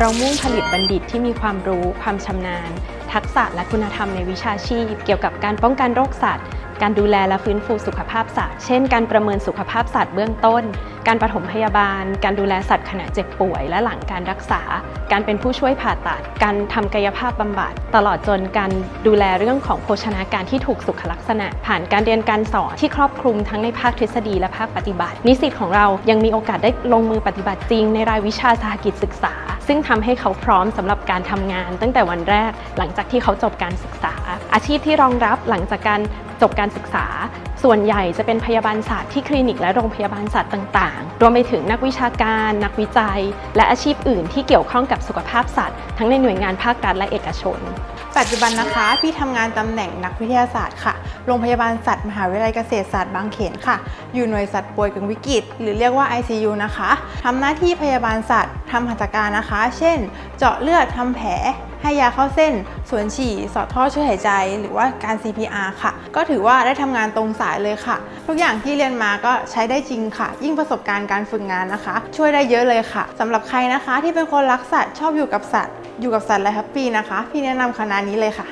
เรามุ่งผลิตบัณฑิตที่มีความรู้ ความชำนาญ ทักษะและคุณธรรมในวิชาชีพ เกี่ยวกับการป้องกันโรคสัตว์ การดูแลและฟื้นฟูสุขภาพสัตว์ เช่น การประเมินสุขภาพสัตว์เบื้องต้น การปฐมพยาบาล การดูแลสัตว์ขณะเจ็บป่วย และหลังการรักษา การเป็นผู้ช่วยผ่าตัด การทำกายภาพบำบัด ตลอดจนการดูแลเรื่องของโภชนาการที่ถูกสุขลักษณะ ผ่านการเรียนการสอนที่ครอบคลุมทั้งในภาคทฤษฎีและภาคปฏิบัติ นิสิตของเรายังมีโอกาสได้ลงมือปฏิบัติจริงในรายวิชาสหกิจศึกษา ซึ่งทำให้เขาพร้อมสำหรับการทำงาน ตั้งแต่วันแรกหลังจากที่เขาจบการศึกษา อาชีพที่รองรับหลังจากการจบการศึกษา ส่วนใหญ่จะเป็นพยาบาลศาสตร์ที่คลินิกและโรงพยาบาลศาสตร์ต่างๆ รวมไปถึงนักวิชาการ นักวิจัย และอาชีพอื่นที่เกี่ยวข้องกับสุขภาพสัตว์ ทั้งในหน่วยงานภาครัฐและเอกชน ปัจจุบันนะคะ พี่ทำงานตำแหน่งนักวิทยาศาสตร์ค่ะ โรงพยาบาลสัตว์มหาวิทยาลัยเกษตรศาสตร์บางเขนค่ะ อยู่หน่วยสัตว์ป่วยกึ่งวิกฤต หรือเรียกว่า ICU นะคะทำหน้าที่พยาบาลสัตว์ทำหัตถการนะคะ เช่น เจาะเลือดทำแผลให้ยาเข้าเส้น สวนฉี่ สอดท่อช่วยหายใจ หรือว่าการ CPR ค่ะ ก็ถือว่าได้ทำงานตรงสายเลยค่ะ ทุกอย่างที่เรียนมาก็ใช้ได้จริงค่ะ ยิ่งประสบการณ์การฝึกงานนะคะ ช่วยได้เยอะเลยค่ะสำหรับใครนะคะที่เป็นคนรักสัตว์ชอบอยู่กับสัตว์ อยู่กับสัตว์และแฮปปี้นะคะ พี่แนะนำคณะนี้เลยค่ะ